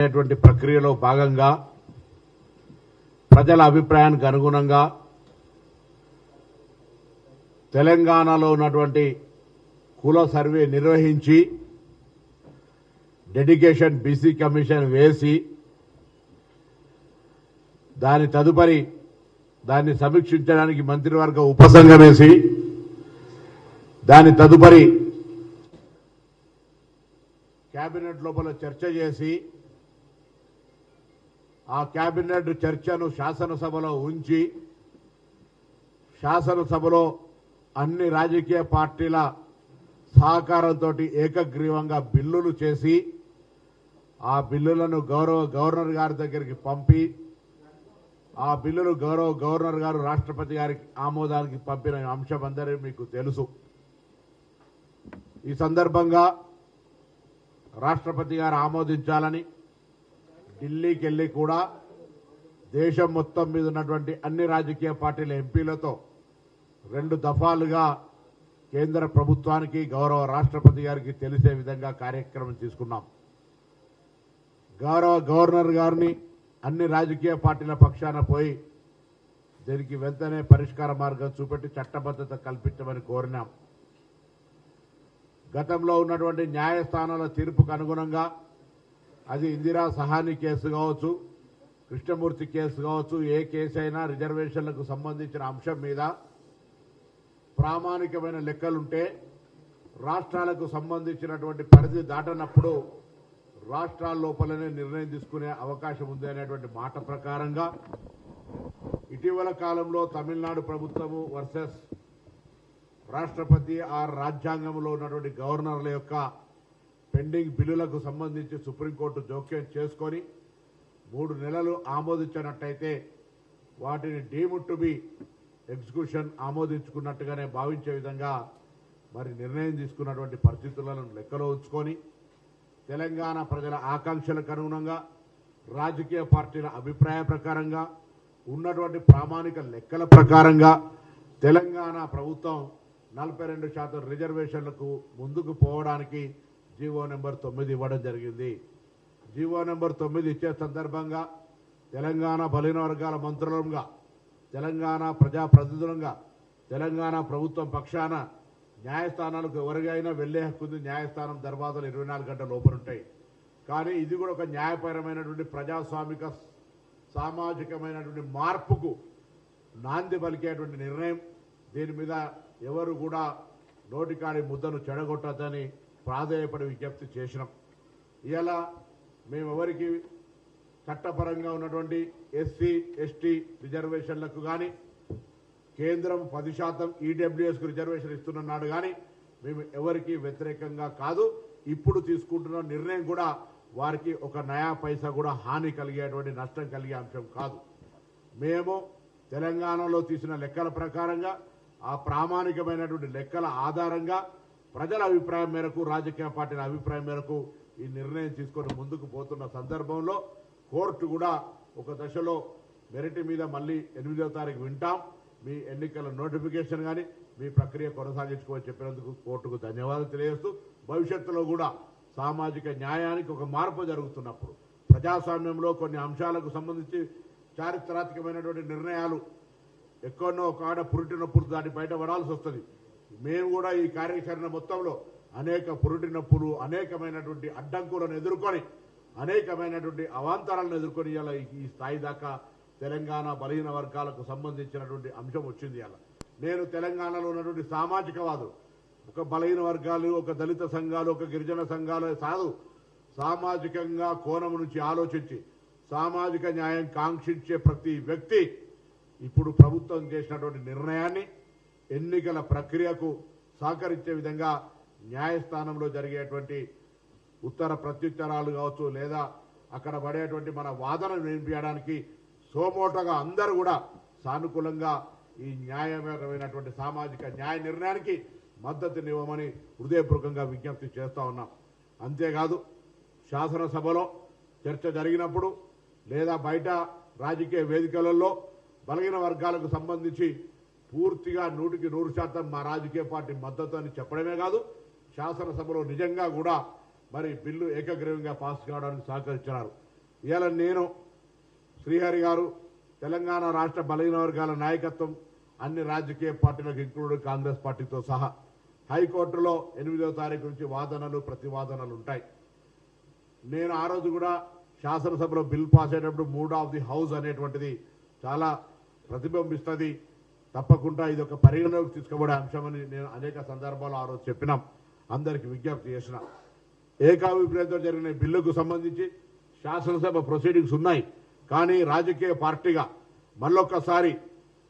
అనేటువంటి ప్రక్రియలో భాగంగా ప్రజల అభిప్రాయానికి అనుగుణంగా తెలంగాణలో ఉన్నటువంటి కుల సర్వే నిర్వహించి డెడికేషన్ బీసీ కమిషన్ వేసి దాని తదుపరి దాన్ని సమీక్షించడానికి మంత్రివర్గ ఉపసంఘం వేసి దాని తదుపరి కేబినెట్ లోపల చర్చ చేసి ఆ కేబినెట్ చర్చను శాసనసభలో ఉంచి శాసనసభలో అన్ని రాజకీయ పార్టీల సహకారంతో ఏకగ్రీవంగా బిల్లులు చేసి ఆ బిల్లులను గౌరవ గవర్నర్ గారి దగ్గరికి పంపి ఆ బిల్లులు గౌరవ గవర్నర్ గారు రాష్ట్రపతి గారికి ఆమోదానికి పంపిన అంశం అందరూ మీకు తెలుసు. ఈ సందర్భంగా రాష్ట్రపతి గారు ఆమోదించాలని ఢిల్లీకి వెళ్ళి కూడా దేశం మొత్తం మీద ఉన్నటువంటి అన్ని రాజకీయ పార్టీల ఎంపీలతో రెండు దఫాలుగా కేంద్ర ప్రభుత్వానికి గౌరవ రాష్ట్రపతి గారికి తెలిసే విధంగా కార్యక్రమం తీసుకున్నాం. గౌరవ గవర్నర్ గారిని అన్ని రాజకీయ పార్టీల పక్షాన పోయి దీనికి వెంటనే పరిష్కార మార్గం చూపెట్టి చట్టబద్ధత కల్పించమని కోరినాం. గతంలో ఉన్నటువంటి న్యాయస్థానాల తీర్పుకు అనుగుణంగా అది ఇందిరా సహాని కేసు కావచ్చు కృష్ణమూర్తి కేసు కావచ్చు ఏ కేసు అయినా రిజర్వేషన్లకు సంబంధించిన అంశం మీద ప్రామాణికమైన లెక్కలుంటే రాష్ట్రాలకు సంబంధించినటువంటి పరిధి దాటనప్పుడు రాష్ట్రాల లోపలనే నిర్ణయం తీసుకునే అవకాశం ఉంది అనేటువంటి మాట ప్రకారంగా ఇటీవల కాలంలో తమిళనాడు ప్రభుత్వము వర్సెస్ రాష్ట్రపతి ఆ రాజ్యాంగంలో ఉన్నటువంటి గవర్నర్ల యొక్క పెండింగ్ బిల్లులకు సంబంధించి సుప్రీంకోర్టు జోక్యం చేసుకొని మూడు నెలలు ఆమోదించినట్టయితే వాటిని డీమ్డ్ టు బి ఎగ్జిక్యూషన్ ఆమోదించుకున్నట్టుగానే భావించే విధంగా మరి నిర్ణయం తీసుకున్నటువంటి పరిస్థితులను లెక్కలో ఉంచుకొని తెలంగాణ ప్రజల ఆకాంక్షలకు అనుగుణంగా రాజకీయ పార్టీల అభిప్రాయ ప్రకారంగా ఉన్నటువంటి ప్రామాణిక లెక్కల ప్రకారంగా తెలంగాణ ప్రభుత్వం నలభై రెండు శాతం రిజర్వేషన్లకు ముందుకు పోవడానికి జీవో నెంబర్ తొమ్మిది ఇవ్వడం జరిగింది. జీవో నెంబర్ తొమ్మిది ఇచ్చే సందర్భంగా తెలంగాణ బలిన వర్గాల మంత్రులంగా తెలంగాణ ప్రజాప్రతినిధులంగా తెలంగాణ ప్రభుత్వం పక్షాన న్యాయస్థానాలకు ఎవరికైనా వెళ్ళే హక్కుంది న్యాయస్థానం దర్వాజలు ఇరవై నాలుగు గంటల లోపల ఉంటాయి. కానీ ఇది కూడా ఒక న్యాయపరమైనటువంటి ప్రజాస్వామిక సామాజికమైనటువంటి మార్పుకు నాంది పలికేటువంటి నిర్ణయం. దీని మీద ఎవరు కూడా నోటికాడి ముద్దను చెడగొట్టద్దని ప్రాధేయపడి విజ్ఞప్తి చేసినాం. ఇలా మేమెవరికి చట్టపరంగా ఉన్నటువంటి ఎస్సీ ఎస్టీ రిజర్వేషన్లకు కానీ కేంద్రం పది శాతం ఈడబ్ల్యూఎస్కు రిజర్వేషన్ ఇస్తున్నాడు కానీ మేము ఎవరికి వ్యతిరేకంగా కాదు. ఇప్పుడు తీసుకుంటున్న నిర్ణయం కూడా వారికి ఒక నయా పైసా కూడా హాని కలిగేటువంటి నష్టం కలిగే అంశం కాదు. మేము తెలంగాణలో తీసిన లెక్కల ప్రకారంగా ఆ ప్రామాణికమైనటువంటి లెక్కల ఆధారంగా ప్రజల అభిప్రాయం మేరకు రాజకీయ పార్టీల అభిప్రాయం మేరకు ఈ నిర్ణయం తీసుకొని ముందుకు పోతున్న సందర్భంలో కోర్టు కూడా ఒక దశలో మెరిట్ మీద మళ్ళీ ఎనిమిదవ తారీఖు వింటాం. మీ ఎన్నికల నోటిఫికేషన్ కానీ మీ ప్రక్రియ కొనసాగించుకోవని చెప్పినందుకు కోర్టుకు ధన్యవాదాలు తెలియజేస్తూ భవిష్యత్తులో కూడా సామాజిక న్యాయానికి ఒక మార్పు జరుగుతున్నప్పుడు ప్రజాస్వామ్యంలో కొన్ని అంశాలకు సంబంధించి చారిత్రాత్మకమైనటువంటి నిర్ణయాలు ఎక్కడో ఒక ఆడ పురిటినప్పుడు దాన్ని బయటపడాల్సి బయట పడాల్సి వస్తుంది. మేము కూడా ఈ కార్యాచరణ మొత్తంలో అనేక పురిటి నొప్పులు అనేకమైనటువంటి అడ్డంకులను ఎదుర్కొని అనేకమైనటువంటి అవాంతరాలను ఎదుర్కొని ఇలా ఈ స్థాయి దాకా తెలంగాణ బలహీన వర్గాలకు సంబంధించినటువంటి అంశం వచ్చింది అలా నేను తెలంగాణలో ఉన్నటువంటి సామాజికవాదులు ఒక బలహీన వర్గాలు ఒక దళిత సంఘాలు ఒక గిరిజన సంఘాలు కాదు. సామాజికంగా కోణం నుంచి ఆలోచించి సామాజిక న్యాయం కాంక్షించే ప్రతి వ్యక్తి ఇప్పుడు ప్రభుత్వం చేసినటువంటి నిర్ణయాన్ని ఎన్నికల ప్రక్రియకు సహకరించే విధంగా న్యాయస్థానంలో జరిగేటువంటి ఉత్తర ప్రత్యుత్తరాలు కావచ్చు లేదా అక్కడ పడేటువంటి మన వాదనను వినిపించడానికి సోమోటగా అందరూ కూడా సానుకూలంగా ఈ న్యాయపరమైనటువంటి సామాజిక న్యాయ నిర్ణయానికి మద్దతునివ్వమని హృదయపూర్వకంగా విజ్ఞప్తి చేస్తూ ఉన్నాం. అంతేకాదు శాసనసభలో చర్చ జరిగినప్పుడు లేదా బయట రాజకీయ వేదికలలో బలహీన వర్గాలకు సంబంధించి పూర్తిగా నూటికి నూరు శాతం మా రాజకీయ పార్టీ మద్దతు అని చెప్పడమే కాదు శాసనసభలో నిజంగా కూడా మరి బిల్లు ఏకగ్రీవంగా పాస్ కావడానికి సహకరించినారు. ఇవాళ నేను శ్రీహరి గారు తెలంగాణ రాష్ట్ర బలహీన వర్గాల నాయకత్వం అన్ని రాజకీయ పార్టీలకు ఇంక్లూడ్ కాంగ్రెస్ పార్టీతో సహా హైకోర్టులో ఎనిమిదో తారీఖు నుంచి వాదనలు ప్రతివాదనలు ఉంటాయి. నేను ఆ రోజు కూడా శాసనసభలో బిల్ పాస్ అయ్యేటప్పుడు మూడ్ ఆఫ్ ది హౌస్ అనేటువంటిది చాలా ప్రతిబింబిస్తుంది. తప్పకుండా ఇది ఒక పరిగణలోకి తీసుకోబడే అంశమని నేను అనేక సందర్భాల్లో ఆ రోజు చెప్పినాం. అందరికి విజ్ఞప్తి చేసిన ఏకాభిప్రాయంతో జరిగిన బిల్లుకు సంబంధించి శాసనసభ ప్రొసీడింగ్స్ ఉన్నాయి. కానీ రాజకీయ పార్టీగా మళ్ళొక్కసారి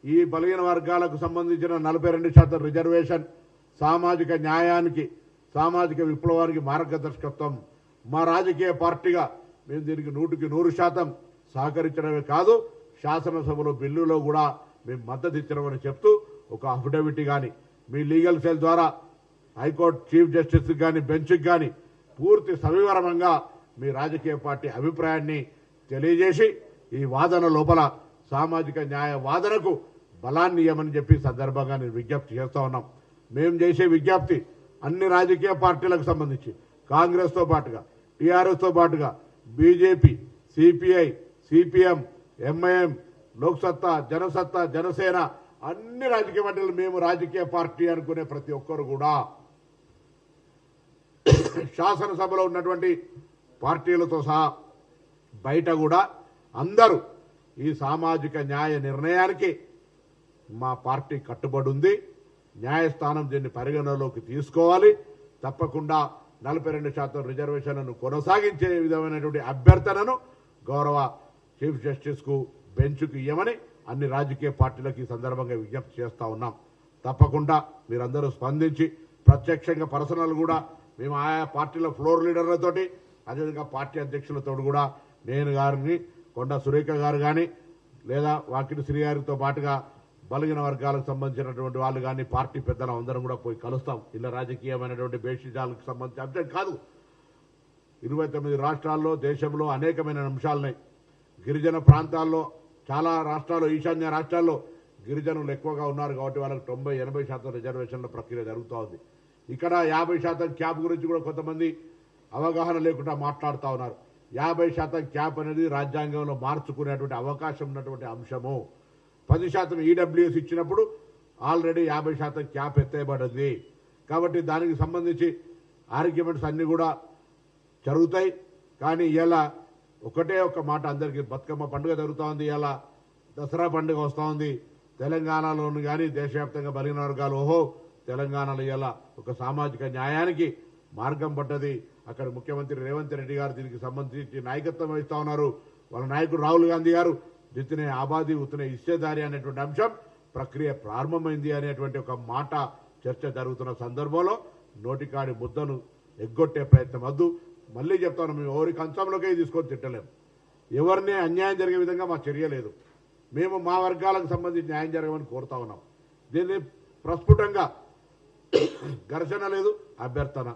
ఈ బలహీన వర్గాలకు సంబంధించిన నలభై రెండు శాతం రిజర్వేషన్ సామాజిక న్యాయానికి సామాజిక విప్లవానికి మార్గదర్శకత్వం. మా రాజకీయ పార్టీగా మేము దీనికి నూటికి నూరు శాతం సహకరించడమే కాదు శాసనసభలో బిల్లులో కూడా మేము మద్దతు ఇచ్చినామని చెప్తూ ఒక అఫిడవిట్ కానీ మీ లీగల్ సెల్ ద్వారా హైకోర్టు చీఫ్ జస్టిస్ కానీ బెంచ్కి కానీ పూర్తి సవివరంగా మీ రాజకీయ పార్టీ అభిప్రాయాన్ని తెలియజేసి ఈ వాదన లోపల సామాజిక న్యాయ వాదనకు బలాన్ని ఇవ్వమని చెప్పి సందర్భంగా నేను విజ్ఞప్తి చేస్తా ఉన్నాం. మేము చేసే విజ్ఞప్తి అన్ని రాజకీయ పార్టీలకు సంబంధించి కాంగ్రెస్తో పాటుగా టీఆర్ఎస్తో పాటుగా BJP CPI CPM MIM Loksatta Janasatta Janasena అన్ని రాజకీయ పార్టీలు మేము రాజకీయ పార్టీ అనుకునే ప్రతి ఒక్కరు కూడా శాసనసభలో ఉన్నటువంటి పార్టీలతో సహా బయట కూడా అందరూ ఈ సామాజిక న్యాయ నిర్ణయానికి మా పార్టీ కట్టుబడి ఉంది. న్యాయస్థానం దీన్ని పరిగణలోకి తీసుకోవాలి. తప్పకుండా నలభై రెండు శాతం రిజర్వేషన్లను కొనసాగించే విధమైనటువంటి అభ్యర్థనను గౌరవ చీఫ్ జస్టిస్కు బెంచ్కు ఇవ్వమని అన్ని రాజకీయ పార్టీలకు ఈ సందర్భంగా విజ్ఞప్తి చేస్తూ ఉన్నాం. తప్పకుండా మీరందరూ స్పందించి ప్రత్యక్షంగా పర్సనల్ కూడా మేము ఆయా పార్టీల ఫ్లోర్ లీడర్లతోటి అదేవిధంగా పార్టీ అధ్యక్షులతో కూడా నేను గారిని కొండ సురేఖ గారు కానీ లేదా వాకిటి శ్రీ గారితో పాటుగా బలిగిన వర్గాలకు సంబంధించినటువంటి వాళ్ళు కానీ పార్టీ పెద్దలు అందరం కూడా పోయి కలుస్తాం. ఇలా రాజకీయమైనటువంటి బేషిజాలకు సంబంధించి అంశం కాదు. ఇరవై తొమ్మిది రాష్ట్రాల్లో దేశంలో అనేకమైన అంశాలున్నాయి. గిరిజన ప్రాంతాల్లో చాలా రాష్ట్రాల్లో ఈశాన్య రాష్ట్రాల్లో గిరిజనులు ఎక్కువగా ఉన్నారు కాబట్టి వాళ్ళకి తొంభై ఎనభై శాతం రిజర్వేషన్ల ప్రక్రియ జరుగుతూ ఉంది. ఇక్కడ యాభై శాతం క్యాప్ గురించి కూడా కొంతమంది అవగాహన లేకుండా మాట్లాడుతూ ఉన్నారు. యాభై శాతం క్యాప్ అనేది రాజ్యాంగంలో మార్చుకునేటువంటి అవకాశం ఉన్నటువంటి అంశము. పది శాతం ఈడబ్ల్యూఎస్ ఇచ్చినప్పుడు ఆల్రెడీ యాభై శాతం క్యాప్ ఎత్తేయబడింది. కాబట్టి దానికి సంబంధించి ఆర్గ్యుమెంట్స్ అన్నీ కూడా జరుగుతాయి. కానీ ఇలా ఒకటే ఒక మాట అందరికీ బతుకమ్మ పండుగ జరుగుతూ ఉంది ఇలా దసరా పండుగ వస్తూ ఉంది తెలంగాణలోను కానీ దేశవ్యాప్తంగా బలిగిన వర్గాలు ఓహో తెలంగాణలో ఇలా ఒక సామాజిక న్యాయానికి మార్గం పడ్డది. అక్కడ ముఖ్యమంత్రి రేవంత్ రెడ్డి గారు దీనికి సంబంధించి నాయకత్వం వహిస్తా ఉన్నారు. వాళ్ళ నాయకుడు రాహుల్ గాంధీ గారు జితనే ఆబాది ఉతనే ఇచ్చేదారి అనేటువంటి అంశం ప్రక్రియ ప్రారంభమైంది అనేటువంటి ఒక మాట చర్చ జరుగుతున్న సందర్భంలో నోటికాడి ముద్దను ఎగ్గొట్టే ప్రయత్నం వద్దు. మళ్ళీ చెప్తాను మేము ఎవరి కంచంలోకే తీసుకొని తిట్టలేము ఎవరిని అన్యాయం జరిగే విధంగా మా చర్య లేదు. మేము మా వర్గాలకు సంబంధించి న్యాయం జరగమని కోరుతా ఉన్నాం. దీన్ని ప్రస్ఫుటంగా ఘర్షణ లేదు అభ్యర్థన.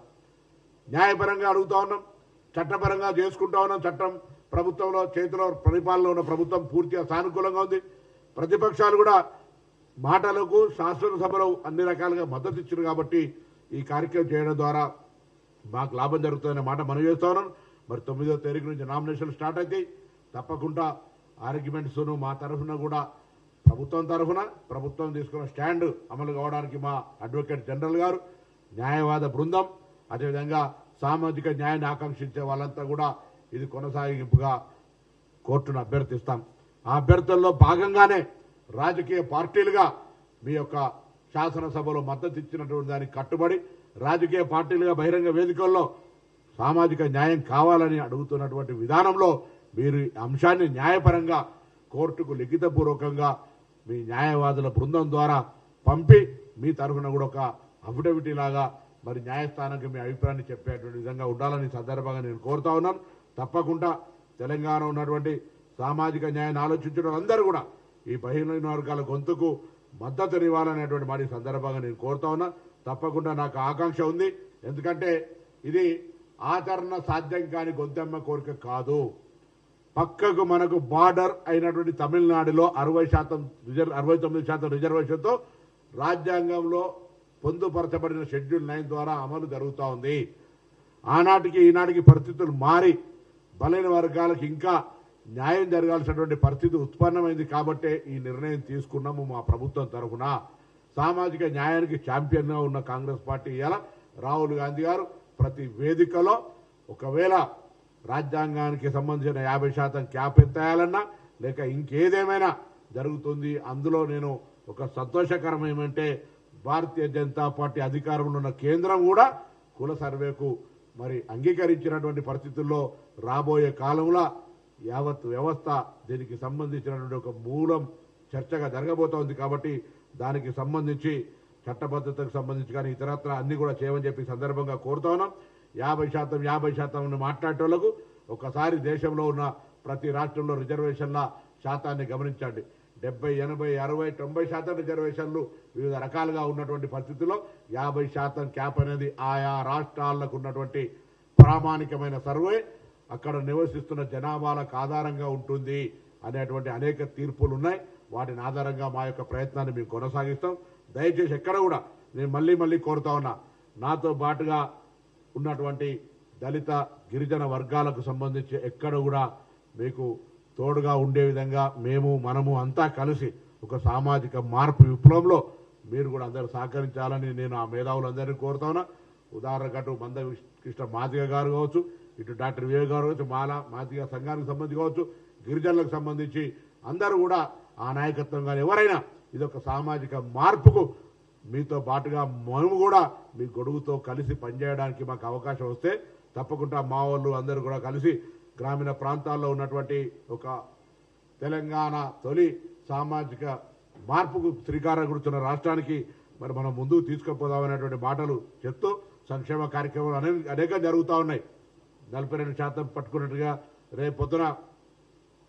న్యాయపరంగా అడుగుతా ఉన్నాం చట్టపరంగా చేసుకుంటా ఉన్నాం. చట్టం ప్రభుత్వంలో చేతిలో పరిపాలన ఉన్న ప్రభుత్వం పూర్తిగా సానుకూలంగా ఉంది. ప్రతిపక్షాలు కూడా మాటలకు శాసనసభలో అన్ని రకాలుగా మద్దతు ఇచ్చారు కాబట్టి ఈ కార్యక్రమం చేయడం ద్వారా మాకు లాభం జరుగుతుందనే మాట మనం చేస్తా ఉన్నాం. మరి తొమ్మిదో తారీఖు నుంచి నామినేషన్లు స్టార్ట్ అవుతాయి. తప్పకుండా ఆర్గ్యుమెంట్స్ను మా తరఫున కూడా ప్రభుత్వం తరఫున ప్రభుత్వం తీసుకున్న స్టాండ్ అమలు కావడానికి మా అడ్వకేట్ జనరల్ గారు న్యాయవాద బృందం అదేవిధంగా సామాజిక న్యాయాన్ని ఆకాంక్షించే వాళ్ళంతా కూడా ఇది కొనసాగింపుగా కోర్టును అభ్యర్థిస్తాం. ఆ అభ్యర్థనలో భాగంగానే రాజకీయ పార్టీలుగా మీ యొక్క శాసనసభలో మద్దతు ఇచ్చినటువంటి దానికి కట్టుబడి రాజకీయ పార్టీలుగా బహిరంగ వేదికల్లో సామాజిక న్యాయం కావాలని అడుగుతున్నటువంటి విధానంలో మీరు అంశాన్ని న్యాయపరంగా కోర్టుకు లిఖితపూర్వకంగా మీ న్యాయవాదుల బృందం ద్వారా పంపి మీ తరఫున కూడా ఒక అఫిడవిటీ లాగా మరి న్యాయస్థానానికి మీ అభిప్రాయాన్ని చెప్పేటువంటి విధంగా ఉండాలని సందర్భంగా నేను కోరుతా ఉన్నాను. తప్పకుండా తెలంగాణ ఉన్నటువంటి సామాజిక న్యాయాన్ని ఆలోచించడం అందరూ కూడా ఈ బహిరంగ వర్గాల గొంతుకు మద్దతునివ్వాలనేటువంటి మాట ఈ సందర్భంగా నేను కోరుతా ఉన్నా. తప్పకుండా నాకు ఆకాంక్ష ఉంది. ఎందుకంటే ఇది ఆచరణ సాధ్యం కాని గొంతెమ్మ కోరిక కాదు. పక్కకు మనకు బార్డర్ అయినటువంటి తమిళనాడులో అరవై శాతం రిజర్వ్ అరవై తొమ్మిది శాతం రిజర్వేషన్తో రాజ్యాంగంలో పొందుపరచబడిన షెడ్యూల్ నైన్ ద్వారా అమలు జరుగుతూ ఉంది. ఆనాటికి ఈనాటికి పరిస్థితులు మారి బలైన వర్గాలకు ఇంకా న్యాయం జరగాల్సినటువంటి పరిస్థితి ఉత్పన్నమైంది కాబట్టే ఈ నిర్ణయం తీసుకున్నాము మా ప్రభుత్వం తరఫున. సామాజిక న్యాయానికి ఛాంపియన్గా ఉన్న కాంగ్రెస్ పార్టీ ఇలా రాహుల్ గాంధీ గారు ప్రతి వేదికలో ఒకవేళ రాజ్యాంగానికి సంబంధించిన యాభై శాతం క్యాప్ ఎత్తేయాలన్నా లేక ఇంకేదేమైనా జరుగుతుంది అందులో నేను ఒక సంతోషకరం ఏమంటే భారతీయ జనతా పార్టీ అధికారంలో ఉన్న కేంద్రం కూడా కుల సర్వేకు మరి అంగీకరించినటువంటి పరిస్థితుల్లో రాబోయే కాలంలో యావత్ వ్యవస్థ దీనికి సంబంధించినటువంటి ఒక మూలం చర్చగా జరగబోతోంది కాబట్టి దానికి సంబంధించి చట్టబద్ధతకు సంబంధించి కానీ ఇతరత్ర అన్ని కూడా చేయమని చెప్పి సందర్భంగా కోరుతా ఉన్నాం. యాభై శాతం యాభై శాతం మాట్లాడేటోళ్ళకు ఒకసారి దేశంలో ఉన్న ప్రతి రాష్ట్రంలో రిజర్వేషన్ల శాతాన్ని గమనించండి. డెబ్బై ఎనభై అరవై తొంభై శాతం రిజర్వేషన్లు వివిధ రకాలుగా ఉన్నటువంటి పరిస్థితుల్లో యాభై శాతం క్యాప్ అనేది ఆయా రాష్ట్రాలకు ఉన్నటువంటి ప్రామాణికమైన సర్వే. అక్కడ నివసిస్తున్న జనాభాలకు ఆధారంగా ఉంటుంది అనేటువంటి అనేక తీర్పులు ఉన్నాయి. వాటిని ఆధారంగా మా యొక్క ప్రయత్నాన్ని మేము కొనసాగిస్తాం. దయచేసి ఎక్కడ కూడా నేను మళ్ళీ మళ్ళీ కోరుతా ఉన్నా నాతో పాటుగా ఉన్నటువంటి దళిత గిరిజన వర్గాలకు సంబంధించి ఎక్కడ కూడా మీకు తోడుగా ఉండే విధంగా మేము మనము అంతా కలిసి ఒక సామాజిక మార్పు విప్లవంలో మీరు కూడా అందరూ సహకరించాలని నేను ఆ మేధావులందరినీ కోరుతా ఉన్నా. ఉదాహరణకు అటు మంద కృష్ణ మాదిగ గారు కావచ్చు ఇటు డాక్టర్ వివేక్ గారు కావచ్చు మాల మాదిగ సంఘానికి సంబంధించి కావచ్చు గిరిజనులకు సంబంధించి అందరూ కూడా ఆ నాయకత్వం కానీ ఎవరైనా ఇదొక సామాజిక మార్పుకు మీతో పాటుగా మేము కూడా మీ గొడుగుతో కలిసి పనిచేయడానికి మాకు అవకాశం వస్తే తప్పకుండా మా వాళ్ళు అందరూ కూడా కలిసి గ్రామీణ ప్రాంతాల్లో ఉన్నటువంటి ఒక తెలంగాణ తొలి సామాజిక మార్పుకు శ్రీకారం చుడుతున్న రాష్ట్రానికి మరి మనం ముందుకు తీసుకుపోదామనేటువంటి మాటలు చెప్తూ సంక్షేమ కార్యక్రమాలు అనేక జరుగుతూ ఉన్నాయి. నలభై రెండు శాతం పట్టుకున్నట్టుగా రేపు పొద్దున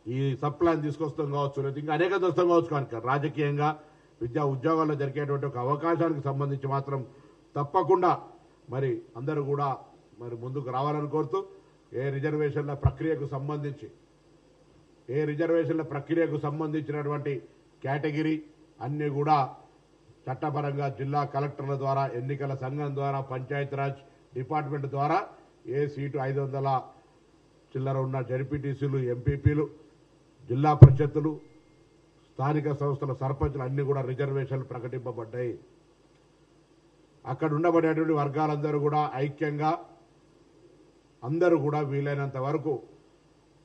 ఈ సబ్ ప్లాన్ తీసుకొస్తాం కావచ్చు లేదా ఇంకా అనేక దోస్తాం కావచ్చు కనుక రాజకీయంగా విద్యా ఉద్యోగాల్లో జరిగేటువంటి ఒక అవకాశానికి సంబంధించి మాత్రం తప్పకుండా మరి అందరూ కూడా మరి ముందుకు రావాలని కోరుతూ ఏ రిజర్వేషన్ల ప్రక్రియకు సంబంధించి ఏ రిజర్వేషన్ల ప్రక్రియకు సంబంధించినటువంటి కేటగిరీ అన్నీ కూడా చట్టపరంగా జిల్లా కలెక్టర్ల ద్వారా ఎన్నికల సంఘం ద్వారా పంచాయతీరాజ్ డిపార్ట్మెంట్ ద్వారా ఏ సీటు ఐదు వందల చిల్లర ఉన్న జడ్పీటీసీలు ఎంపీపీలు జిల్లా పరిషత్తులు స్థానిక సంస్థల సర్పంచులు అన్ని కూడా రిజర్వేషన్లు ప్రకటింపబడ్డాయి. అక్కడ ఉండబడేటువంటి వర్గాలందరూ కూడా ఐక్యంగా అందరూ కూడా వీలైనంత వరకు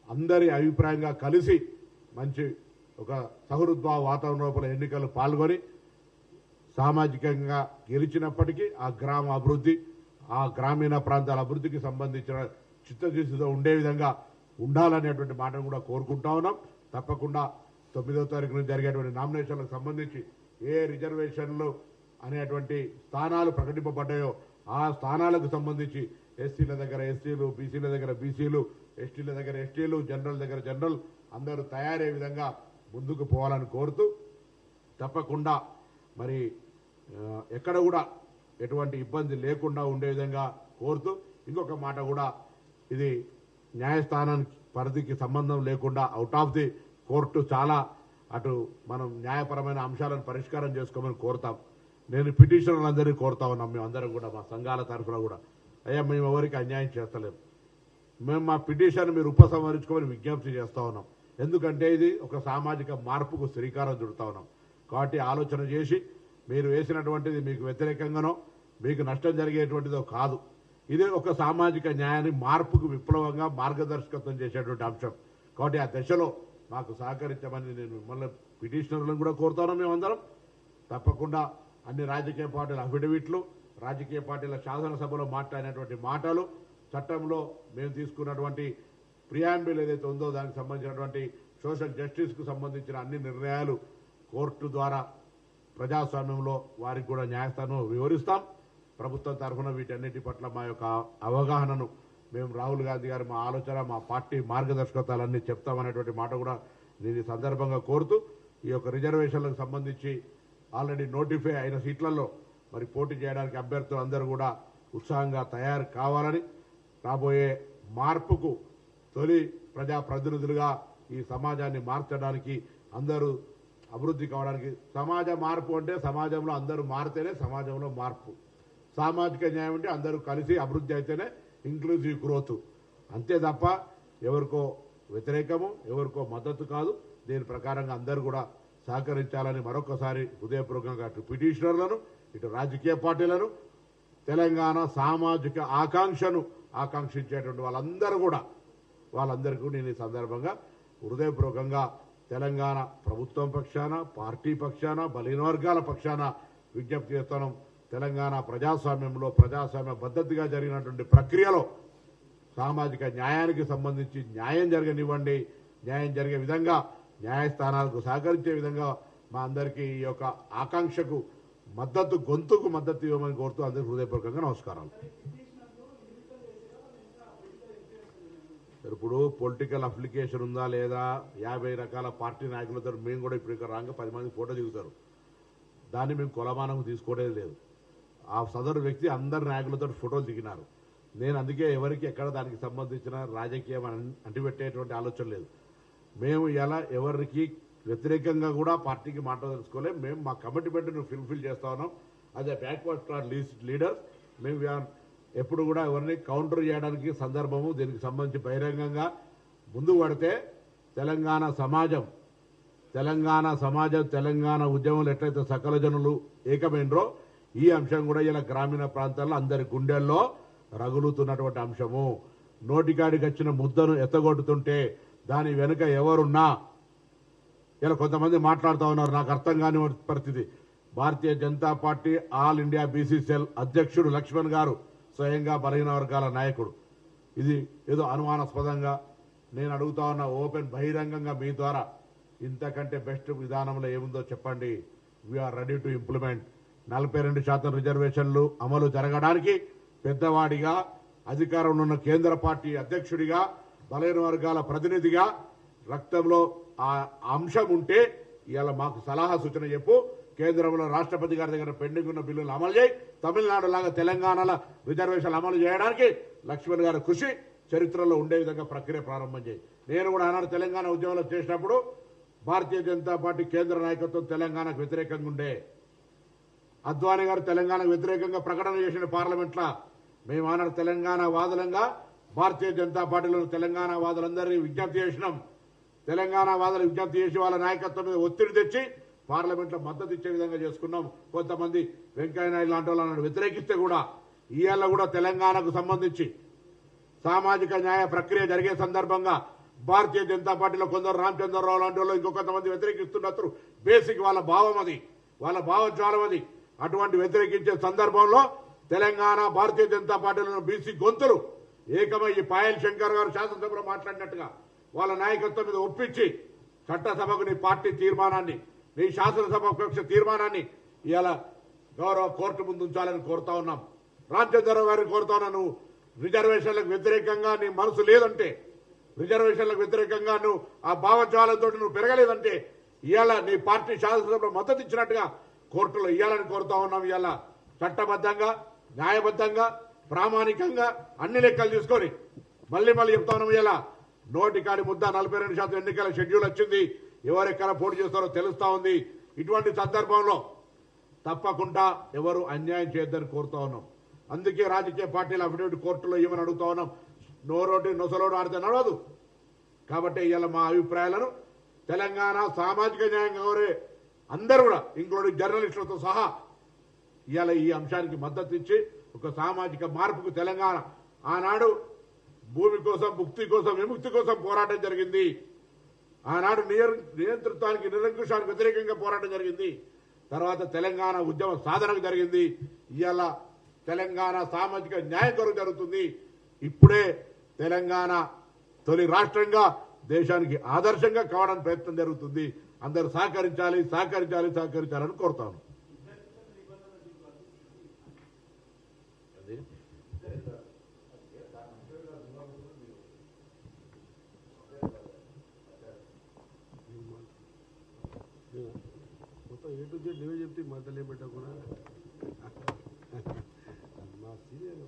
అందరి అభిప్రాయంగా కలిసి మంచి ఒక సహృద్భావ వాతావరణ లోపల ఎన్నికలు పాల్గొని సామాజికంగా గెలిచినప్పటికీ ఆ గ్రామ అభివృద్ధి ఆ గ్రామీణ ప్రాంతాల అభివృద్ధికి సంబంధించిన చిత్తశుద్ధితో ఉండే విధంగా ఉండాలనేటువంటి మాటను కూడా కోరుకుంటా ఉన్నాం. తప్పకుండా తొమ్మిదో తారీఖు నుంచి జరిగేటువంటి నామినేషన్లకు సంబంధించి ఏ రిజర్వేషన్లు అనేటువంటి స్థానాలు ప్రకటింపబడ్డాయో ఆ స్థానాలకు సంబంధించి ఎస్సీల దగ్గర ఎస్సీలు బీసీల దగ్గర బీసీలు ఎస్టీల దగ్గర ఎస్టీలు జనరల్ దగ్గర జనరల్ అందరూ తయారయ్యే విధంగా ముందుకు పోవాలని కోరుతూ తప్పకుండా మరి ఎక్కడ కూడా ఎటువంటి ఇబ్బంది లేకుండా ఉండే విధంగా కోరుతూ ఇంకొక మాట కూడా ఇది న్యాయస్థానానికి పరిధికి సంబంధం లేకుండా అవుట్ ఆఫ్ ది కోర్టు చాలా అటు మనం న్యాయపరమైన అంశాలను పరిష్కారం చేసుకోమని కోరుతాం. నేను పిటిషనర్లందరినీ కోరుతా ఉన్నాం. మేము కూడా మా సంఘాల తరఫున కూడా. అయ్యా మేము ఎవరికి అన్యాయం చేస్తలేం. మేము మా పిటిషన్ మీరు ఉపసంహరించుకోమని విజ్ఞప్తి చేస్తా ఉన్నాం. ఎందుకంటే ఇది ఒక సామాజిక మార్పుకు శ్రీకారం చుడుతూ ఉన్నాం. కాబట్టి ఆలోచన చేసి మీరు వేసినటువంటిది మీకు వ్యతిరేకంగానో మీకు నష్టం జరిగేటువంటిదో కాదు. ఇది ఒక సామాజిక న్యాయాన్ని మార్పుకు విప్లవంగా మార్గదర్శకత్వం చేసేటువంటి అంశం. కాబట్టి ఆ దశలో మాకు సహకరించమని నేను మిమ్మల్ని పిటిషనర్లను కూడా కోరుతాను మేమందరం. తప్పకుండా అన్ని రాజకీయ పార్టీల అఫిడవిట్లు రాజకీయ పార్టీల శాసనసభలో మాట్లాడినటువంటి మాటలు చట్టంలో మేము తీసుకున్నటువంటి ప్రియాంబిల్ ఏదైతే ఉందో దానికి సంబంధించినటువంటి సోషల్ జస్టిస్కు సంబంధించిన అన్ని నిర్ణయాలు కోర్టు ద్వారా ప్రజాస్వామ్యంలో వారికి కూడా న్యాయస్థానం వివరిస్తాం. ప్రభుత్వం తరఫున వీటన్నిటి పట్ల మా యొక్క అవగాహనను మేము రాహుల్ గాంధీ గారి మా ఆలోచన మా పార్టీ మార్గదర్శకతలన్నీ చెప్తామనేటువంటి మాట కూడా నేను ఈ సందర్భంగా కోరుతూ ఈ యొక్క రిజర్వేషన్లకు సంబంధించి ఆల్రెడీ నోటిఫై అయిన సీట్లలో మరి పోటీ చేయడానికి అభ్యర్థులు అందరూ కూడా ఉత్సాహంగా తయారు కావాలని రాబోయే మార్పుకు తొలి ప్రజా ప్రతినిధులుగా ఈ సమాజాన్ని మార్చడానికి అందరూ అభివృద్ధి కావడానికి సమాజ మార్పు అంటే సమాజంలో అందరూ మారితేనే సమాజంలో మార్పు. సామాజిక న్యాయం అంటే అందరూ కలిసి అభివృద్ధి అయితేనే ఇంక్లూజివ్ గ్రోత్ అంతే తప్ప ఎవరికో వ్యతిరేకము ఎవరికో మద్దతు కాదు. దీని ప్రకారంగా అందరూ కూడా సహకరించాలని మరొకసారి హృదయపూర్వకంగా అటు పిటిషనర్లను ఇటు రాజకీయ పార్టీలను తెలంగాణ సామాజిక ఆకాంక్షను ఆకాంక్షించేటువంటి వాళ్ళందరూ కూడా వాళ్ళందరికీ నేను ఈ సందర్భంగా హృదయపూర్వకంగా తెలంగాణ ప్రభుత్వం పక్షాన పార్టీ పక్షాన బలహీన వర్గాల పక్షాన విజ్ఞప్తి చేస్తున్నాం. తెలంగాణ ప్రజాస్వామ్యంలో ప్రజాస్వామ్య పద్ధతిగా జరిగినటువంటి ప్రక్రియలో సామాజిక న్యాయానికి సంబంధించి న్యాయం జరగనివ్వండి న్యాయం జరిగే విధంగా న్యాయస్థానాలకు సహకరించే విధంగా మా అందరికీ ఈ యొక్క ఆకాంక్షకు మద్దతు గొంతుకు మద్దతు ఇవ్వమని కోరుతూ అందరికీ హృదయపూర్వకంగా నమస్కారాలు. ఇప్పుడు పొలిటికల్ అప్లికేషన్ ఉందా లేదా? యాభై రకాల పార్టీ నాయకులతో మేము కూడా ఇప్పుడు ఇక్కడ రాగా పది మంది ఫోటో దిగుతారు. దాన్ని మేము కొలమానం తీసుకోవడం లేదు. ఆ సదరు వ్యక్తి అందరు నాయకులతో ఫోటోలు దిగినారు. నేను అందుకే ఎవరికి ఎక్కడ దానికి సంబంధించిన రాజకీయం అంటిపెట్టేటువంటి ఆలోచన లేదు. మేము ఎలా ఎవరికి వ్యతిరేకంగా కూడా పార్టీకి మాట్లాడదలుచుకోలేం మేము మా కమిట్మెంట్ను ఫుల్ఫిల్ చేస్తా ఉన్నాం. అదే బ్యాక్వర్డ్ క్లాస్ లీడర్స్ మేము ఎప్పుడు కూడా ఎవరిని కౌంటర్ చేయడానికి సందర్భము దీనికి సంబంధించి బహిరంగంగా ముందు పడితే తెలంగాణ సమాజం తెలంగాణ సమాజం తెలంగాణ ఉద్యమంలో ఎట్లయితే సకల జనులు ఏకమైనరో ఈ అంశం కూడా ఇలా గ్రామీణ ప్రాంతాల్లో అందరి గుండెల్లో రగులుతున్నటువంటి అంశము. నోటికాడికి వచ్చిన ముద్దను ఎత్తగొట్టుతుంటే దాని వెనుక ఎవరున్నా ఇలా కొంతమంది మాట్లాడుతూ ఉన్నారు నాకు అర్థం కాని పరిస్థితి. Bharatiya Janata party all India BCCL అధ్యక్షుడు లక్ష్మణ్ గారు స్వయంగా బలహీన వర్గాల నాయకుడు. ఇది ఏదో అనుమానాస్పదంగా నేను అడుగుతా ఉన్న ఓపెన్ బహిరంగంగా మీ ద్వారా. ఇంతకంటే బెస్ట్ విధానంలో ఏముందో చెప్పండి. వీఆర్ రెడీ టు ఇంప్లిమెంట్ నలభై రెండు శాతం రిజర్వేషన్లు అమలు జరగడానికి పెద్దవాడిగా అధికారంలో ఉన్న కేంద్ర పార్టీ అధ్యక్షుడిగా బలహీన వర్గాల ప్రతినిధిగా రక్తంలో ఆ అంశం ఉంటే ఇవాళ మాకు సలహా సూచన చెప్పు. కేంద్రంలో రాష్ట్రపతి గారి దగ్గర పెండింగ్ ఉన్న బిల్లులు అమలు చేయి. తమిళనాడు లాగా తెలంగాణలో రిజర్వేషన్లు అమలు చేయడానికి లక్ష్మణ్ గారి కృషి చరిత్రలో ఉండే విధంగా ప్రక్రియ ప్రారంభం చేయి. నేను కూడా ఆనాడు తెలంగాణ ఉద్యమంలో చేసినప్పుడు భారతీయ జనతా పార్టీ కేంద్ర నాయకత్వం తెలంగాణకు వ్యతిరేకంగా ఉండే అద్వానీ గారు తెలంగాణకు వ్యతిరేకంగా ప్రకటన చేసిన పార్లమెంట్లో మేము ఆనాడు తెలంగాణ వాదులంగా భారతీయ జనతా పార్టీలో తెలంగాణ వాదులందరినీ విజ్ఞప్తి చేసినాం. తెలంగాణ వాదులు విజ్ఞప్తి చేసి వాళ్ళ నాయకత్వం మీద ఒత్తిడి తెచ్చి పార్లమెంట్లో మద్దతు ఇచ్చే విధంగా చేసుకున్నాం. కొంతమంది వెంకయ్యనాయుడు లాంటి వాళ్ళు వ్యతిరేకిస్తే కూడా ఇవాళ కూడా తెలంగాణకు సంబంధించి సామాజిక న్యాయ ప్రక్రియ జరిగే సందర్భంగా భారతీయ జనతా పార్టీలో కొందరు రామచంద్రరావు లాంటి వాళ్ళు ఇంకొంతమంది వ్యతిరేకిస్తున్నట్టు బేసిక్ వాళ్ళ భావం అది. వాళ్ళ భావజ్వాలం అది. అటువంటి వ్యతిరేకించే సందర్భంలో తెలంగాణ భారతీయ జనతా పార్టీలో బీసీ గొంతులు ఏకమయ్యి పాయల్ శంకర్ గారు శాసనసభలో మాట్లాడినట్టుగా వాళ్ళ నాయకత్వం మీద ఒప్పించి చట్టసభకు నీ పార్టీ తీర్మానాన్ని నీ శాసనసభ పక్ష తీర్మానాన్ని ఇలా గౌరవ కోర్టు ముందు ఉంచాలని కోరుతా ఉన్నాం. రామచంద్రరావు గారిని కోరుతా ఉన్నా నువ్వు రిజర్వేషన్లకు వ్యతిరేకంగా నీ మనసు లేదంటే రిజర్వేషన్లకు వ్యతిరేకంగా నువ్వు ఆ భావజాలంతో నువ్వు పెరగలేదంటే ఇవాళ నీ పార్టీ శాసనసభలో మద్దతు ఇచ్చినట్టుగా కోర్టులో ఇవ్వాలని కోరుతా ఉన్నాం ఇవాళ. చట్టబద్ధంగా న్యాయబద్ధంగా ప్రామాణికంగా అన్ని లెక్కలు తీసుకొని మళ్ళీ మళ్ళీ చెప్తా ఉన్నాం ఇలా నోటి కాడి ముద్ద నలభై రెండు శాతం ఎన్నికల షెడ్యూల్ వచ్చింది. ఎవరెక్కడ పోటీ చేస్తారో తెలుస్తా ఉంది. ఇటువంటి సందర్భంలో తప్పకుండా ఎవరు అన్యాయం చేయొద్దని కోరుతా ఉన్నాం. అందుకే రాజకీయ పార్టీల అఫిడవిట్ కోర్టులో ఏమని అడుగుతా ఉన్నాం? నోరోటి నొసలోడు ఆడితే నడవదు. కాబట్టి ఇవాళ మా అభిప్రాయాలను తెలంగాణ సామాజిక న్యాయం కోరే అందరూ కూడా ఇంక్లూడింగ్ జర్నలిస్టులతో సహా ఇవాళ ఈ అంశానికి మద్దతు ఇచ్చి ఒక సామాజిక మార్పుకు తెలంగాణ ఆనాడు భూమి కోసం ముక్తి కోసం విముక్తి కోసం పోరాటం జరిగింది. ఆనాడు నియంతృత్వానికి నిరంకుశానికి వ్యతిరేకంగా పోరాటం జరిగింది. తర్వాత తెలంగాణ ఉద్యమ సాధనకు జరిగింది. ఇవాళ తెలంగాణ సామాజిక న్యాయం కొరకు జరుగుతుంది. ఇప్పుడే తెలంగాణ తొలి రాష్ట్రంగా దేశానికి ఆదర్శంగా కావడానికి ప్రయత్నం జరుగుతుంది. అందరూ సహకరించాలి సహకరించాలి సహకరించాలని కోరుతాను. మొత్తం ఏ టు జెడ్ నువ్వే చెప్తే మధ్యలో పెట్టకుండా మా సీనియర్.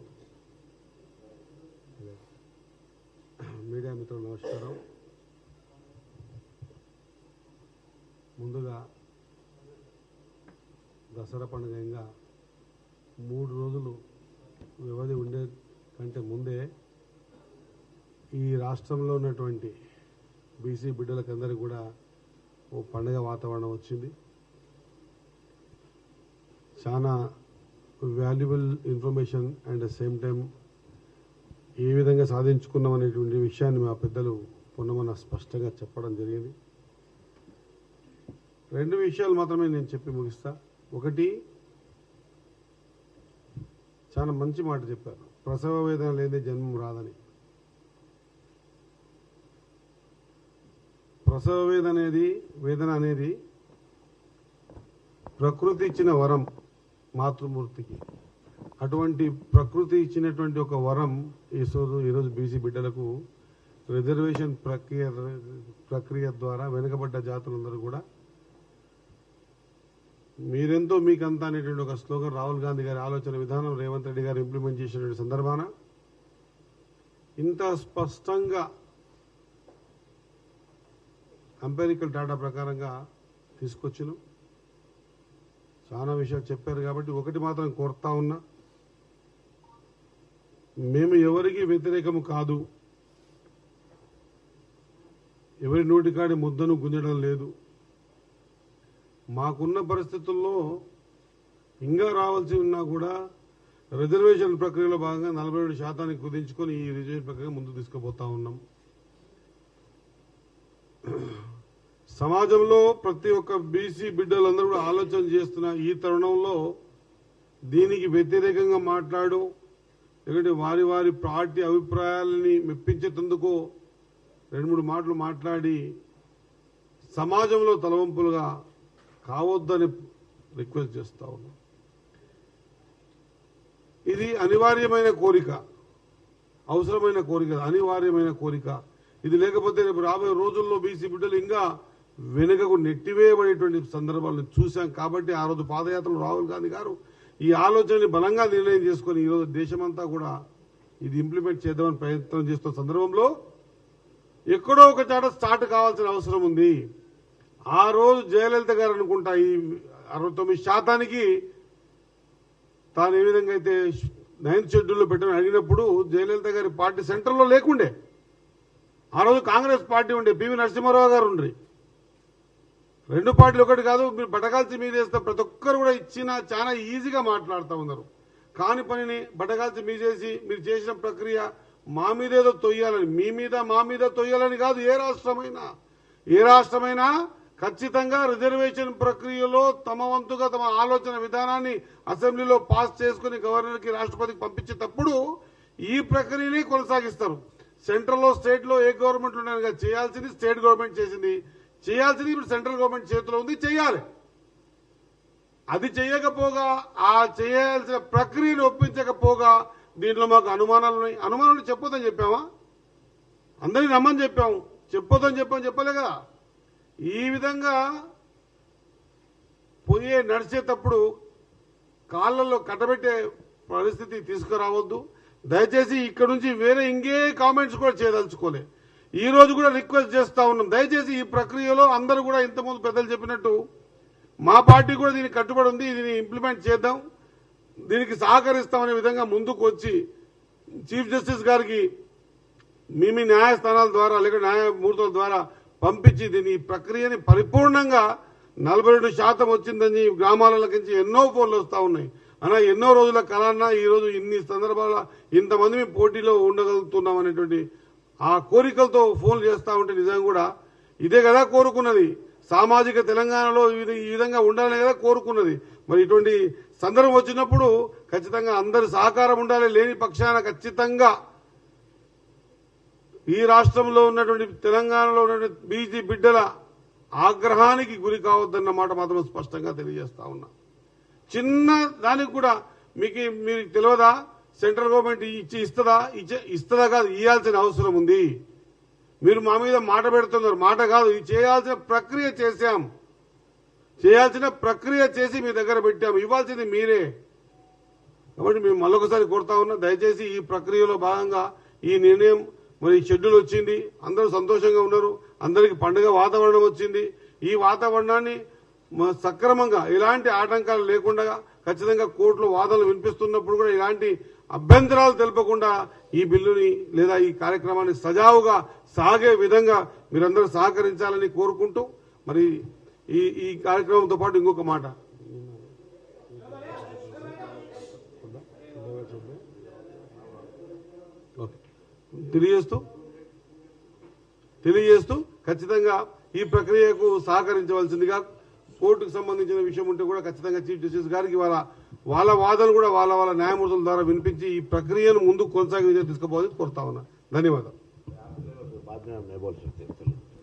మీడియా మిత్రులు నమస్కారం ముందుగా దసరా పండుగంగా మూడు రోజులు వ్యవధి ఉండే కంటే ముందే ఈ రాష్ట్రంలో ఉన్నటువంటి బీసీ బిడ్డలకందరికీ కూడా ఓ పండగ వాతావరణం వచ్చింది. చాలా valuable information and same time ఏ విధంగా సాధించుకున్నాం అనేటువంటి విషయాన్ని మా పెద్దలు పొన్నమన్న స్పష్టంగా చెప్పడం జరిగింది. రెండు విషయాలు మాత్రమే నేను చెప్పి ముగిస్తా. ఒకటి చాలా మంచి మాట చెప్పారు. ప్రసవ వేదన లేదే జన్మం రాదని. ప్రసవ వేదన అనేది వేదన అనేది ప్రకృతి ఇచ్చిన వరం మాతృమూర్తికి. అటువంటి ప్రకృతి ఇచ్చినటువంటి ఒక వరం ఈరోజు ఈరోజు బీసీ బిడ్డలకు రిజర్వేషన్ ప్రక్రియ ప్రక్రియ ద్వారా వెనుకబడ్డ జాతులందరూ కూడా మీరెంతో మీకంతా అనేటువంటి ఒక స్లోగన్ రాహుల్ గాంధీ గారి ఆలోచన విధానం రేవంత్ రెడ్డి గారు ఇంప్లిమెంట్ చేసినటువంటి సందర్భాన ఇంత స్పష్టంగా అంపెరికల్ డాటా ప్రకారంగా తీసుకొచ్చినాం. చాలా విషయాలు చెప్పారు కాబట్టి ఒకటి మాత్రం కోరుతా ఉన్నా మేము ఎవరికి వ్యతిరేకము కాదు ఎవరి నోటికాడి ముద్దను గుంజడం లేదు. మాకున్న పరిస్థితుల్లో ఇంకా రావాల్సి ఉన్నా కూడా రిజర్వేషన్ ప్రక్రియలో భాగంగా నలభై ఏడు శాతానికి కుదించుకొని ఈ రిజర్వేషన్ ప్రక్రియ ముందుకు తీసుకుపోతా ఉన్నాం. సమాజంలో ప్రతి ఒక్క బీసీ బిడ్డలందరూ కూడా ఆలోచన చేస్తున్న ఈ తరుణంలో దీనికి వ్యతిరేకంగా మాట్లాడు ఎందుకంటే వారి వారి పార్టీ అభిప్రాయాలని మెప్పించేందుకు రెండు మూడు మాటలు మాట్లాడి సమాజంలో తలవంపులుగా కావద్దని రిక్వెస్ట్ చేస్తా ఉన్నాం. ఇది అనివార్యమైన కోరిక. అవసరమైన కోరిక అనివార్యమైన కోరిక. ఇది లేకపోతే రేపు రాబోయే రోజుల్లో బీసీ బిడ్డలు ఇంకా వెనుకకు నెట్టివేయబడేటువంటి సందర్భాలను చూశాం కాబట్టి ఆ రోజు పాదయాత్రలో రాహుల్ గాంధీ గారు ఈ ఆలోచనని బలంగా నిర్ణయం చేసుకొని ఈరోజు దేశమంతా కూడా ఇది ఇంప్లిమెంట్ చేద్దామని ప్రయత్నం చేస్తున్న సందర్భంలో ఎక్కడో ఒక చాట స్టార్ట్ కావాల్సిన అవసరం ఉంది. ఆ రోజు జయలలిత గారు అనుకుంటా ఈ అరవై తొమ్మిది శాతానికి తాను ఏ విధంగా అయితే నైన్త్ షెడ్యూల్లో పెట్టని అడిగినప్పుడు జయలలిత గారి పార్టీ సెంటర్లో లేకుండే. ఆ రోజు కాంగ్రెస్ పార్టీ ఉండే పివి నరసింహారావు గారు ఉండ్రి. రెండు పార్టీలు ఒకటి కాదు మీరు బటకాల్చి మీద వేస్తే ప్రతి ఒక్కరు కూడా ఇచ్చిన చాలా ఈజీగా మాట్లాడుతూ ఉన్నారు. కాని పనిని బటకాల్చి మీదేసి మీరు చేసిన ప్రక్రియ మా మీదేదో తొయ్యాలని మీ మీద మా మీద తొయ్యాలని కాదు ఏ రాష్ట్రమైనా. ఏ రాష్ట్రమైనా ఖచ్చితంగా రిజర్వేషన్ ప్రక్రియలో తమ వంతుగా తమ ఆలోచన విధానాన్ని అసెంబ్లీలో పాస్ చేసుకుని గవర్నర్కి రాష్ట్రపతికి పంపించేటప్పుడు ఈ ప్రక్రియని కొనసాగిస్తారు. సెంట్రల్లో స్టేట్లో ఏ గవర్నమెంట్ ఉండగా చేయాల్సింది స్టేట్ గవర్నమెంట్ చేసింది. చేయాల్సింది ఇప్పుడు సెంట్రల్ గవర్నమెంట్ చేతిలో ఉంది చేయాలి. అది చేయకపోగా ఆ చేయాల్సిన ప్రక్రియను ఒప్పించకపోగా దీంట్లో మాకు అనుమానాలు ఉన్నాయి. అనుమానాలు చెప్పొద్దని చెప్పామా? అందరినీ రమ్మని చెప్పాము. చెప్పొద్దని చెప్పని చెప్పలే కదా. ఈ విధంగా పోయే నడిచేటప్పుడు కాళ్ళల్లో కట్టబెట్టే పరిస్థితి తీసుకురావద్దు. దయచేసి ఇక్కడ నుంచి వేరే ఇంకే కామెంట్స్ కూడా చేయదలుచుకోలే. ఈ రోజు కూడా రిక్వెస్ట్ చేస్తా ఉన్నాం. దయచేసి ఈ ప్రక్రియలో అందరూ కూడా ఇంతకుముందు పెద్దలు చెప్పినట్టు మా పార్టీ కూడా దీనికి కట్టుబడి ఉంది. దీన్ని ఇంప్లిమెంట్ చేద్దాం. దీనికి సహకరిస్తామనే విధంగా ముందుకు వచ్చి చీఫ్ జస్టిస్ గారికి మీ మీ న్యాయస్థానాల ద్వారా లేక న్యాయమూర్తుల ద్వారా పంపించి దీని ఈ ప్రక్రియని పరిపూర్ణంగా నలభై రెండు శాతం వచ్చిందని గ్రామాల నుంచి ఎన్నో ఫోన్లు వస్తూ ఉన్నాయి. అలా ఎన్నో రోజుల కలన్నా ఈ రోజు ఇన్ని సందర్భాల ఇంతమంది మేము పోటీలో ఉండగలుగుతున్నాం అనేటువంటి ఆ కోరికలతో ఫోన్లు చేస్తా ఉంటే నిజంగా కూడా ఇదే కదా కోరుకున్నది. సామాజిక తెలంగాణలో ఈ ఈ విధంగా ఉండాలని కదా కోరుకున్నది. మరి ఇటువంటి సందర్భం వచ్చినప్పుడు ఖచ్చితంగా అందరి సహకారం ఉండాలి లేని పక్షాన ఖచ్చితంగా ఈ రాష్ట్రంలో ఉన్నటువంటి తెలంగాణలో ఉన్నటువంటి బీజీ బిడ్డల ఆగ్రహానికి గురి కావద్దన్న మాట మాత్రం స్పష్టంగా తెలియజేస్తా ఉన్నా. చిన్న దానికి కూడా మీకు మీకు తెలియదా? సెంట్రల్ గవర్నమెంట్ ఇచ్చి ఇస్తుందా? ఇచ్చే ఇస్తుందా కాదు ఇవ్వాల్సిన అవసరం ఉంది. మీరు మా మీద మాట పెడుతున్నారు. మాట కాదు ఇది చేయాల్సిన ప్రక్రియ చేశాం. చేయాల్సిన ప్రక్రియ చేసి మీ దగ్గర పెట్టాం. ఇవ్వాల్సింది మీరే. కాబట్టి మేము మళ్ళొకసారి కోరుతా ఉన్నా దయచేసి ఈ ప్రక్రియలో భాగంగా ఈ నిర్ణయం మరి షెడ్యూల్ వచ్చింది అందరూ సంతోషంగా ఉన్నారు అందరికి పండుగ వాతావరణం వచ్చింది. ఈ వాతావరణాన్ని సక్రమంగా ఎలాంటి ఆటంకాలు లేకుండా ఖచ్చితంగా కోర్టులో వాదనలు వినిపిస్తున్నప్పుడు కూడా ఇలాంటి అభ్యంతరాలు తెలపకుండా ఈ బిల్లుని లేదా ఈ కార్యక్రమాన్ని సజావుగా సాగే విధంగా మీరందరూ సహకరించాలని కోరుకుంటూ మరి ఈ ఈ కార్యక్రమంతో పాటు ఇంకొక మాట. తెలియజేస్తూ తెలియజేస్తూ ఖచ్చితంగా ఈ ప్రక్రియకు సహకరించవలసిందిగా కోర్టుకు సంబంధించిన విషయం ఉంటే కూడా ఖచ్చితంగా చీఫ్ జస్టిస్ గారికి వాళ్ళ వాళ్ళ వాదనలు కూడా వాళ్ళ వాళ్ళ న్యాయమూర్తుల ద్వారా వినిపించి ఈ ప్రక్రియను ముందుకు కొనసాగించే తీసుకుపోవాలని కోరుతా ఉన్నా. ధన్యవాదాలు.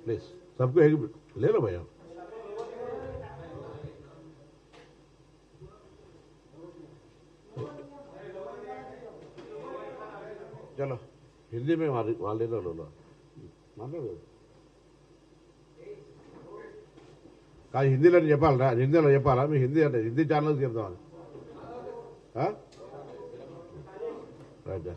ప్లీజ్ లేదు హిందీ మేము వాళ్ళు ఏదో మాట్లాడదు కానీ హిందీలో చెప్పాలరా? హిందీలో చెప్పాలా? మీ హిందీ అంటే హిందీ ఛానల్కి చెప్తామని రైట్.